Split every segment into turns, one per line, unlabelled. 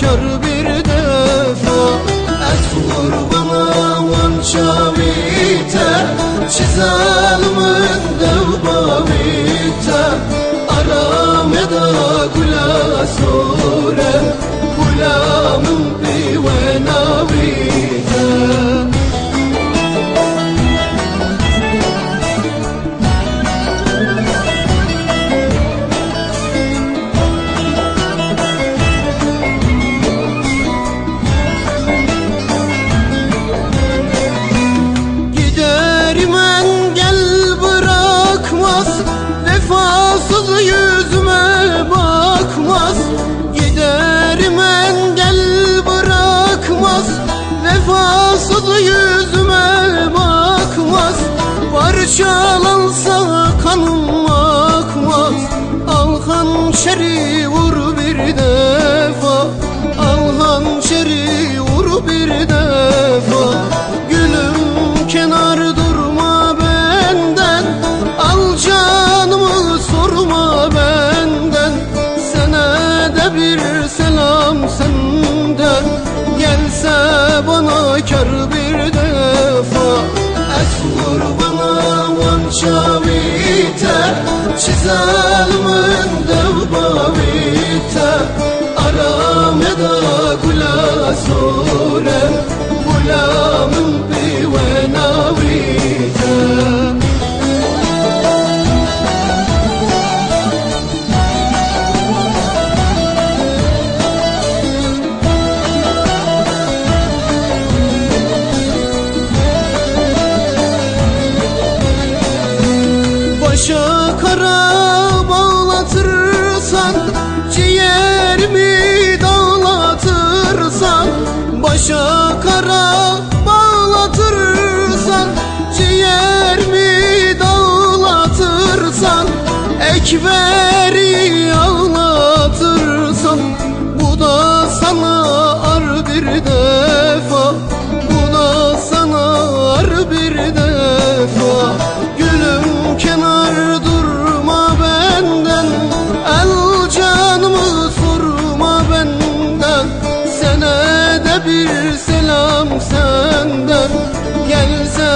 kör bir defa. Et kurbana manca biter çizer. Kar bir defa. Esvur bana vança biter Çizelmin devba biter Arameda gula sorem Ekberi ağlatırsan Bu da sana ar bir defa. Bu da sana ar bir defa. Gülüm kenar durma benden El canımı sorma benden. Sana de bir selam senden. Gelse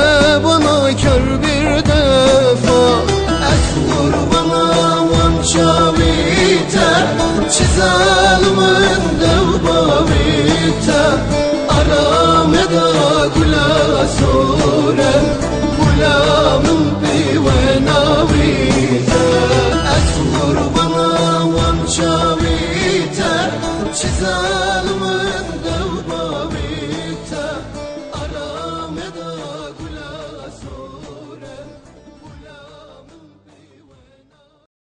bana kör bir